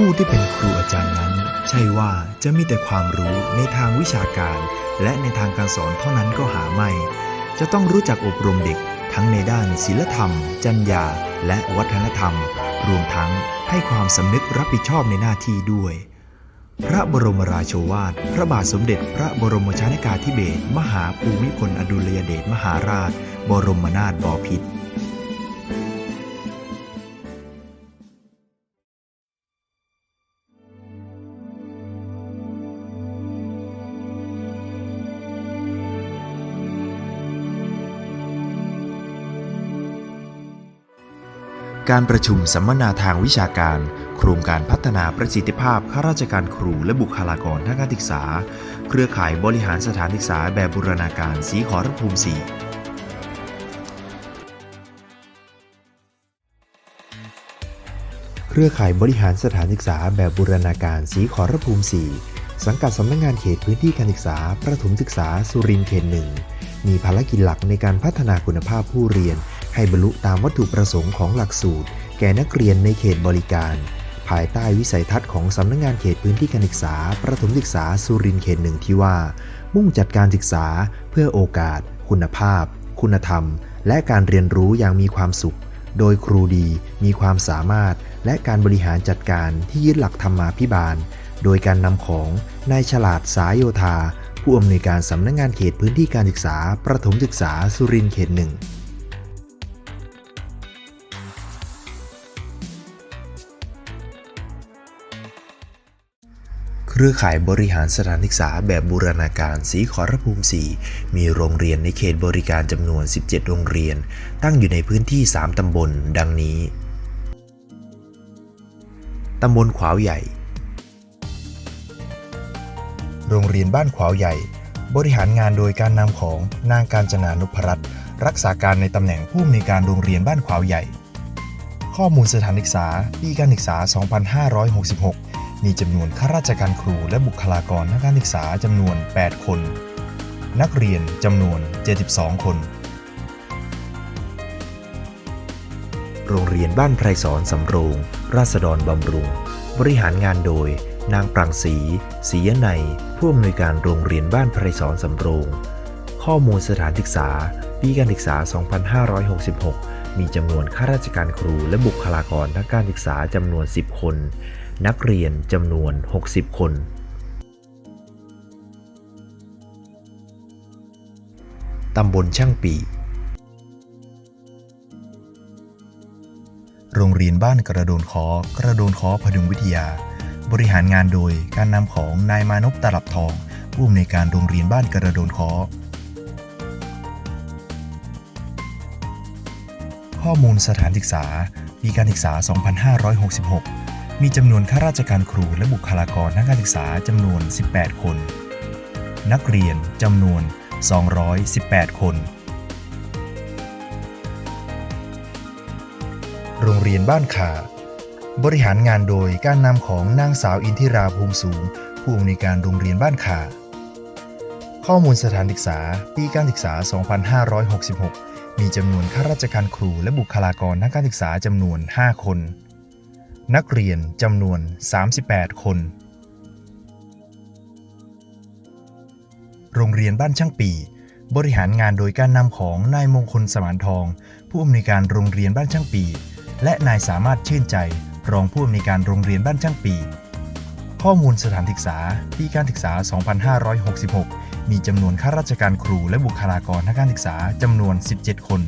ผู้ที่เป็นครูอาจารย์นั้น ใช่ว่าจะมีแต่ความรู้ในทางวิชาการ และในทางการสอนเท่านั้นก็หาไม่ จะต้องรู้จักอบรมเด็กทั้งในด้านศีลธรรม จรรยา และวัฒนธรรม รวมทั้งให้ความสำนึกรับผิดชอบในหน้าที่ด้วย พระบรมราโชวาท พระบาทสมเด็จพระบรมชนกาธิเบศรมหาภูมิพลอดุลยเดชมหาราช บรมนาถบพิตร การประชุมสัมมนาทางวิชาการ โครงการพัฒนาประสิทธิภาพข้าราชการครูและบุคลากรทางการศึกษา เครือข่ายบริหารสถานศึกษาแบบบูรณาการสีขอรภูมิสีเครือข่ายบริหารสถานศึกษาแบบบูรณาการสีขอรภูมิสีสังกัดสำนักงานเขตพื้นที่การศึกษา ประถมศึกษาสุรินทร์เขตหนึ่งมีภารกิจหลักในการพัฒนาคุณภาพผู้เรียน ให้บรรลุตามวัตถุประสงค์ของหลักสูตร แก่นักเรียนในเขตบริการ ภายใต้วิสัยทัศน์ของสำนักงานเขตพื้นที่การศึกษา ประถมศึกษาสุรินทร์เขตหนึ่งที่ว่า มุ่งจัดการศึกษาเพื่อโอกาส คุณภาพ คุณธรรม และการเรียนรู้อย่างมีความสุข โดยครูดีมีความสามารถ และการบริหารจัดการที่ยึดหลักธรรมาภิบาล โดยการนำของนายฉลาดสายโยธาผู้อำนวยการสำนักงานเขตพื้นที่การศึกษา ประถมศึกษาสุรินทร์เขตหนึ่ง เครือข่ายบริหารสถานศึกษาแบบบูรณาการสีขอรภูมิ 4 มีโรงเรียนในเขตบริการจำนวน 17 โรงเรียน ตั้งอยู่ในพื้นที่ 3 ตำบล ดังนี้ ตำบลขวาวใหญ่ โรงเรียนบ้านขวาวใหญ่ บริหารงานโดยการนำของนางการจนานุพรัตน์รักษาการในตำแหน่งผู้อำนวยการโรงเรียนบ้านขวาวใหญ่ ข้อมูลสถานศึกษาปีการศึกษา 2566 มีจำนวนข้าราชการครูและบุคลากรทางการศึกษาจำนวน 8 คน นักเรียนจำนวน 72 คน โรงเรียนบ้านไพรสอนสำโรง ราษฎรบำรุง บริหารงานโดย นางปรังสีศรียนัยผู้อำนวยการโรงเรียนบ้านไพรสอนสำโรง ข้อมูลสถานศึกษา ปีการศึกษา 2566 มีจำนวนข้าราชการครูและบุคลากรทางการศึกษาจำนวน 10 คน นักเรียนจำนวน 60 คน ตำบลช่างปี โรงเรียนบ้านกระโดนคอกระโดนคอพดุงวิทยา บริหารงานโดยการนำของนายมานพตลับทอง ผู้อำนวยการโรงเรียนบ้านกระโดนคอข้อมูลสถานศึกษาปีการศึกษา 2566 มีจำนวนข้าราชการครูและบุคลากรทางการศึกษาจำนวน 18 คน นักเรียนจำนวน 218 คน โรงเรียนบ้านขาบริหารงานโดยการนำของนางสาวอินทิราภูมิสูง ผู้อำนวยการโรงเรียนบ้านขาข้อมูลสถานศึกษา ปีการศึกษา 2566 มีจำนวนข้าราชการครูและบุคลากรทางการศึกษาจำนวน 5 คน นักเรียนจำนวน 38 คน โรงเรียนบ้านช่างปี บริหารงานโดยการนำของนายมงคลสมานทอง ผู้อำนวยการโรงเรียนบ้านช่างปี และนายสามารถชื่นใจ รองผู้อำนวยการโรงเรียนบ้านช่างปี ข้อมูลสถานศึกษาปีการศึกษา 2566 มีจำนวนข้าราชการครูและบุคลากรทางการศึกษาจำนวน 17 คน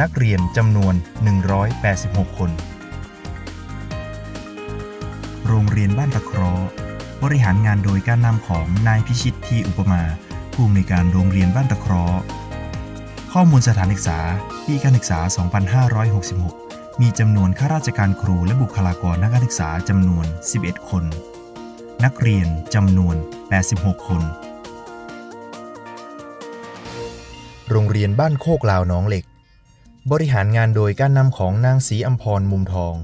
นักเรียนจำนวน 186 คน โรงเรียนบ้านตะเคราะห์บริหารงานโดยการนำของนายพิชิตทีอุปมา ผู้อำนวยการโรงเรียนบ้านตะเคราะห์ข้อมูลสถานศึกษาปีการศึกษา 2566 มีจำนวนข้าราชการครูและบุคลากรทางการศึกษาจำนวน 11 คน นักเรียนจำนวน 86 คน โรงเรียนบ้านโคกลาวน้องเหล็ก บริหารงานโดยการนำของนางศรีอัมพรมุมทอง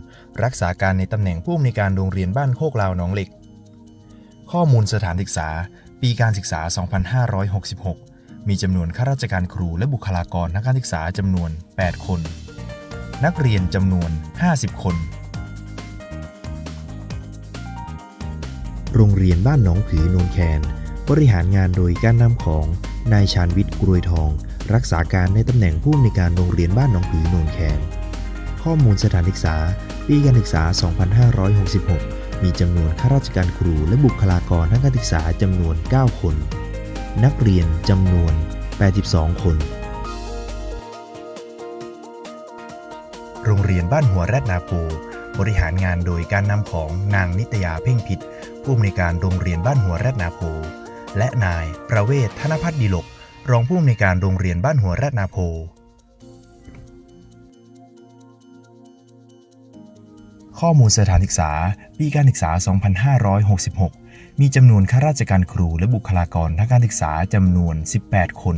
รักษาการในตำแหน่งผู้อำนวยการโรงเรียนบ้านโคกลาวหนองเหล็ก ข้อมูลสถานศึกษา ปีการศึกษา 2566 มีจำนวนข้าราชการครูและบุคลากรทางการศึกษาจำนวน 8 คน นักเรียนจำนวน 50 คน โรงเรียนบ้านหนองผือโนนแคน บริหารงานโดยการนำของนายชาญวิทย์กรวยทอง รักษาการในตำแหน่งผู้อำนวยการโรงเรียนบ้านหนองผือโนนแคนข้อมูลสถานศึกษา ปีการศึกษา 2566 มีจำนวนข้าราชการครูและบุคลากรทางการศึกษาจำนวน 9 คน นักเรียนจำนวน 82 คน โรงเรียนบ้านหัวแรดนาโพบริหารงานโดยการนำของนางนิตยาเพ่งพิษผู้อำนวยการโรงเรียนบ้านหัวแรดนาโพและนายประเวศธนพัฒน์ดีลก รองผู้อำนวยการโรงเรียนบ้านหัวแรดนาโพ ข้อมูลสถานศึกษา ปีการศึกษา 2566 มีจำนวนข้าราชการครูและบุคลากรทางการศึกษาจำนวน 18 คน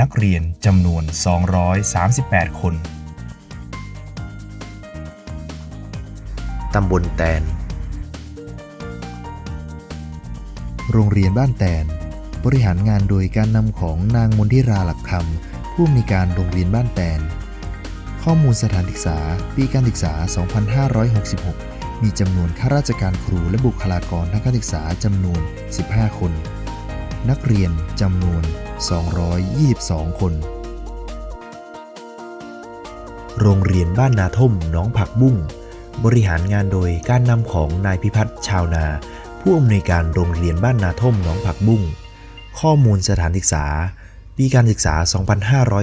นักเรียนจำนวน 238 คน ตำบลแตน โรงเรียนบ้านแตน บริหารงานโดยการนำของนางมนทิราหลักคำผู้อำนวยการโรงเรียนบ้านแตน ข้อมูลสถานศึกษา ปีการศึกษา 2566 มีจำนวนข้าราชการครูและบุคลากรทางการศึกษาจำนวน 15 คน นักเรียนจำนวน 222 คน โรงเรียนบ้านนาท่มหน้องผักบุ้งบริหารงานโดยการนำของนายพิพัฒน์ชาวนา ผู้อำนวยการโรงเรียนบ้านนาท่มหนองผักบุ้ง ข้อมูลสถานศึกษา ปีการศึกษา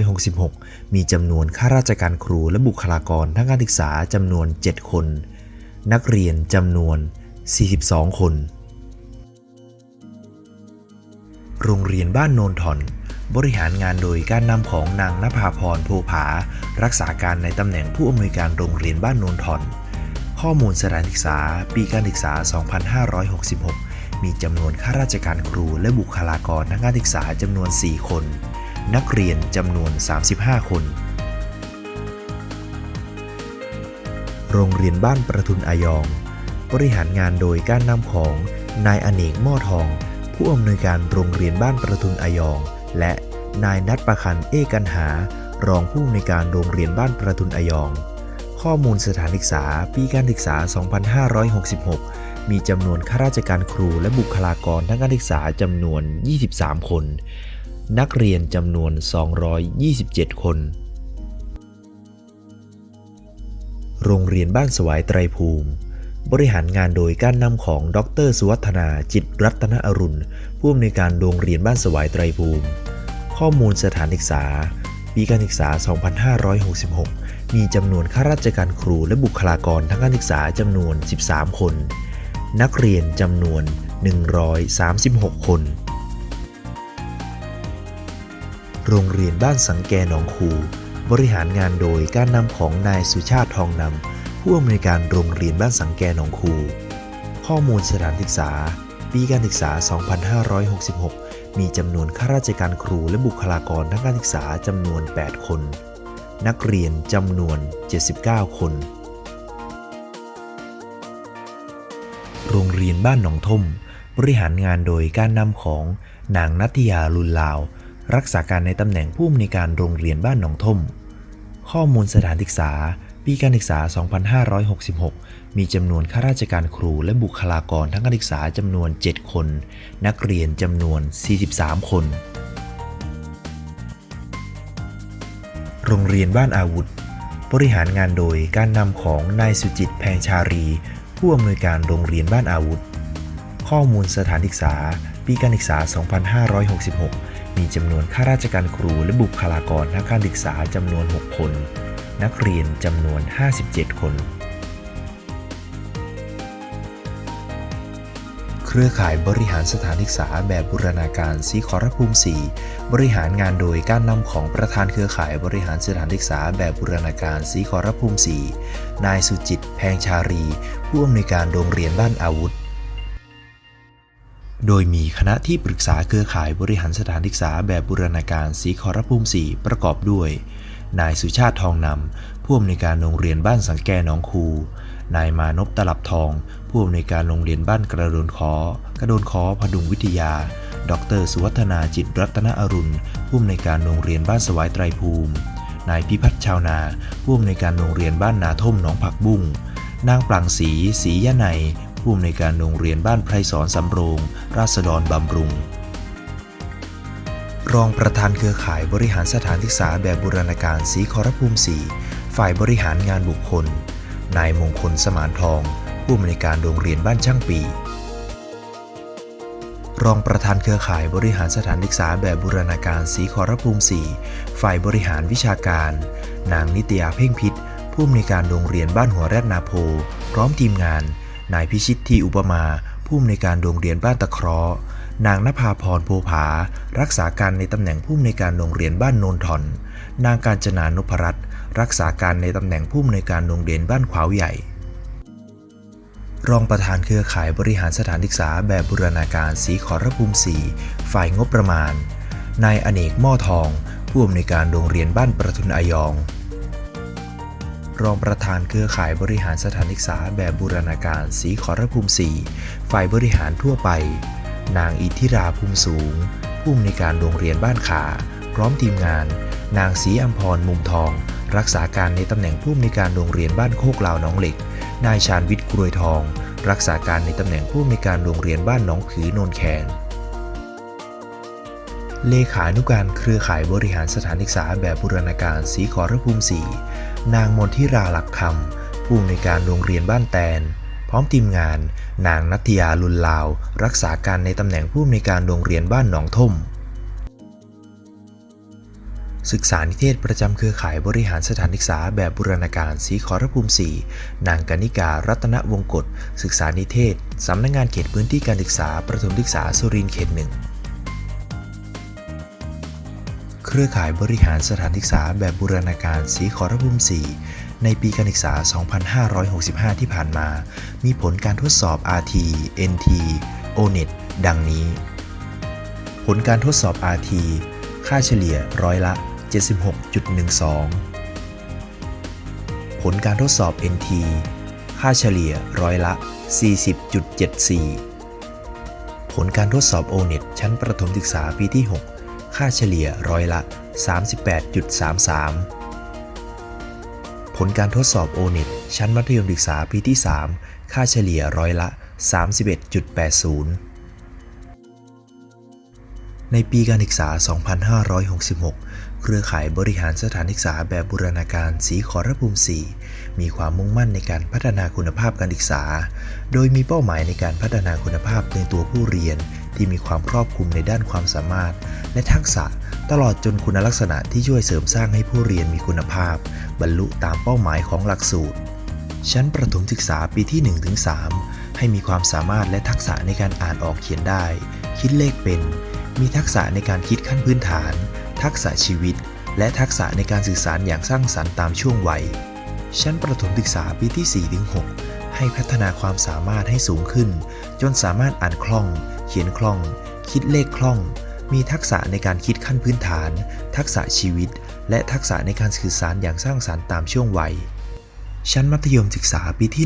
2566 มีจำนวนข้าราชการครูและบุคลากรทางการศึกษาจำนวน 7 คน นักเรียนจำนวน 42 คน โรงเรียนบ้านโนนทอนบริหารงานโดยการนำของนางนภาพรโพผา รักษาการในตำแหน่งผู้อำนวยการโรงเรียนบ้านโนนทอนข้อมูลสถานศึกษา ปีการศึกษา 2566 มีจำนวนข้าราชการครูและบุคลากรทางการศึกษาจำนวน 4 คน นักเรียนจำนวน 35 คน โรงเรียนบ้านประทุนอายอง บริหารงานโดยการนำของนายอเนกม้อทอง ผู้อำนวยการโรงเรียนบ้านประทุนอายอง และนายนัทประคันเอกันหา รองผู้อำนวยการโรงเรียนบ้านประทุนอายอง ข้อมูลสถานศึกษาปีการศึกษา 2566 มีจำนวนข้าราชการครูและบุคลากรทางการศึกษาจำนวน 23 คน นักเรียนจำนวน 227 คน โรงเรียนบ้านสวายไตรภูมิ บริหารงานโดยการนำของดรสุวัฒนาจิตรัตนอรุณ ผู้อำนวยการโรงเรียนบ้านสวายไตรภูมิ ข้อมูลสถานศึกษา ปีการศึกษา 2566 มีจำนวนข้าราชการครูและบุคลากรทางการศึกษาจำนวน 13 คน นักเรียนจำนวน 136 คน โรงเรียนบ้านสังแกหนองคู บริหารงานโดยการนำของนายสุชาติทองนำผู้อำนวยการโรงเรียนบ้านสังแกหนองคู ข้อมูลสถานศึกษา ปีการศึกษา 2566 มีจำนวนข้าราชการครูและบุคลากรทางการศึกษาจำนวน 8 คน นักเรียนจำนวน 79 คน รงเรียนบ้านหนองท่มบริหารงานโดยการนำของนางนัตยาลุนลาว รักษาการในตำแหน่งผู้อำนวยการโรงเรียนบ้านหนองท่มข้อมูลสถานศึกษา ปีการศึกษา 2566 มีจำนวนข้าราชการครูและบุคลากรทางการศึกษาจำนวน 7 คน นักเรียนจำนวน 43 คน โรงเรียนบ้านอาวุธ บริหารงานโดยการนำของนายสุจิตแพงชารี ผู้อำนวยการโรงเรียนบ้านอาวุธ ข้อมูลสถานศึกษา ปีการศึกษา 2566 มีจำนวนข้าราชการครูและบุคลากรทางการศึกษาจำนวน 6 คน นักเรียนจำนวน 57 คน รือข่ายบริหารสถานศึกษาแบบบูรณาการสีขอรภูมิ 4 บริหารงานโดยการนำของประธานเครือข่ายบริหารสถานศึกษาแบบบูรณาการสีขอรภูมิ 4 นายสุจิต แพงชารี ผู้อำนวยการโรงเรียนบ้านอาวุธ โดยมีคณะที่ปรึกษาเครือข่ายบริหารสถานศึกษาแบบบูรณาการสีขอรภูมิ 4 ประกอบด้วย นายสุชาติทองนำผู้อำนวยการโรงเรียนบ้านสังแกหนองคู นายมานพตลับทอง ผู้อำนวยการโรงเรียนบ้านกระโดนคอกระโดนคอพดุงวิทยา ดร สุวัฒนาจิตรัตนอรุณ ผู้อำนวยการโรงเรียนบ้านสวายไตรภูมิ นายพิพัฒน์ชาวนา ผู้อำนวยการโรงเรียนบ้านนาท่มหนองผักบุ้ง นางปลังศรีศรียะไนผู้อำนวยการโรงเรียนบ้านไพรสอนสำโรง ราษฎรบำรุง รองประธานเครือข่ายบริหารสถานศึกษาแบบบูรณาการสีขอรภูมิ4ฝ่ายบริหารงานบุคคล นายมงคลสมานทอง ผู้อำนวยการโรงเรียนบ้านช่างปี รองประธานเครือข่ายบริหารสถานศึกษาแบบบูรณาการสีขอรภูมิ4ฝ่ายบริหารวิชาการ นางนิตยาเพ่งพิษผู้อำนวยการโรงเรียนบ้านหัวแรดนาโพ พร้อมทีมงาน นายพิชิตทีอุปมา ผู้อำนวยการโรงเรียนบ้านตะเคราะห์นางนภาพรโพผา รักษาการในตำแหน่งผู้อำนวยการโรงเรียนบ้านโนนทอน นางการจนานพรัตน์ รักษาการในตำแหน่งผู้อำนวยการโรงเรียนบ้านขวาวใหญ่ รองประธานเครือข่ายบริหารสถานศึกษาแบบบูรณาการสีขอรภูมิ4ฝ่ายงบประมาณ นายอเนกหม้อทอง ผู้อำนวยการโรงเรียนบ้านประทุนอายอง รองประธานเครือข่ายบริหารสถานศึกษาแบบบูรณาการสีขอรภูมิ4ฝ่ายบริหารทั่วไป นางอิทธิราภูมิสูง ผู้อำนวยการโรงเรียนบ้านขา พร้อมทีมงาน นางศรีอัมพรมุมทอง รักษาการในตำแหน่งผู้อำนวยการโรงเรียนบ้านโคกลาวน้องเหล็ก นายชาญวิทย์กรวยทอง รักษาการในตำแหน่งผู้อำนวยการโรงเรียนบ้านหนองผือนนแคนเลขานุการเครือข่ายบริหารสถานศึกษาแบบบูรณาการสีขอรภูมิ4นางมนทิราหลักคำผู้อำนวยการโรงเรียนบ้านแตน พร้อมทีมงาน นางนัทยาลุนลาว รักษาการในตำแหน่งผู้อำนวยการโรงเรียนบ้านหนองท่ม ศึกษานิเทศประจำเครือข่ายบริหารสถานศึกษาแบบบูรณาการสีขอรภูมิ 4 นางกนิการัตนวงกฎศึกษานิเทศ สำนักงงานเขตพื้นที่การศึกษา ประถมศึกษาสุรินทร์เขตหนึ่งเครือข่ายบริหารสถานศึกษาแบบบูรณาการสีขอรภูมิ 4 ในปีการศึกษา 2565 ที่ผ่านมา มีผลการทดสอบ RT NT ONET ดังนี้ ผลการทดสอบ RT ค่าเฉลี่ยร้อยละ 76.12 ผลการทดสอบ NT ค่าเฉลี่ยร้อยละ 40.74 ผลการทดสอบ ONET ชั้นประถมศึกษาปีที่ 6 ค่าเฉลี่ยร้อยละ 38.33 ผลการทดสอบ ONET ชั้นมัธยมศึกษาปีที่ 3 ค่าเฉลี่ยร้อยละ 31.80 ในปีการศึกษา 2566 เครือข่ายบริหารสถานศึกษาแบบบูรณาการสีขอรภูมิ4มีความมุ่งมั่นในการพัฒนาคุณภาพการศึกษา โดยมีเป้าหมายในการพัฒนาคุณภาพในตัวผู้เรียน ที่มีความครอบคลุมในด้านความสามารถ และทักษะ ตลอดจนคุณลักษณะที่ช่วยเสริมสร้างให้ผู้เรียนมีคุณภาพ บรรลุตามเป้าหมายของหลักสูตร ชั้นประถมศึกษาปีที่ 1-3 ให้มีความสามารถและทักษะในการอ่านออกเขียนได้ คิดเลขเป็น มีทักษะในการคิดขั้นพื้นฐาน ทักษะชีวิต และทักษะในการสื่อสารอย่างสร้างสรรค์ตามช่วงวัย ชั้นประถมศึกษาปีที่ 4-6 ให้พัฒนาความสามารถให้สูงขึ้น จนสามารถอ่านคล่อง เขียนคล่อง คิดเลขคล่อง มีทักษะในการคิดขั้นพื้นฐาน ทักษะชีวิต และทักษะในการสื่อสารอย่างสร้างสรรค์ตามช่วงวัย ชั้นมัธยมศึกษาปีที่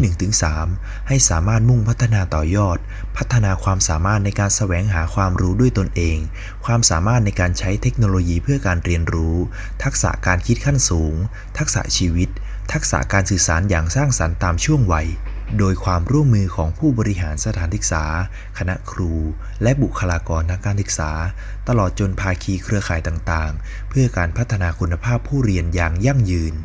1-3 ให้สามารถมุ่งพัฒนาต่อยอด พัฒนาความสามารถในการแสวงหาความรู้ด้วยตนเอง ความสามารถในการใช้เทคโนโลยีเพื่อการเรียนรู้ ทักษะการคิดขั้นสูง ทักษะชีวิต ทักษะการสื่อสารอย่างสร้างสรรค์ตามช่วงวัยโดยความร่วมมือของผู้บริหารสถานศึกษา คณะครู และบุคลากรทางการศึกษา ตลอดจนภาคีเครือข่ายต่างๆ เพื่อการพัฒนาคุณภาพผู้เรียนอย่างยั่งยืน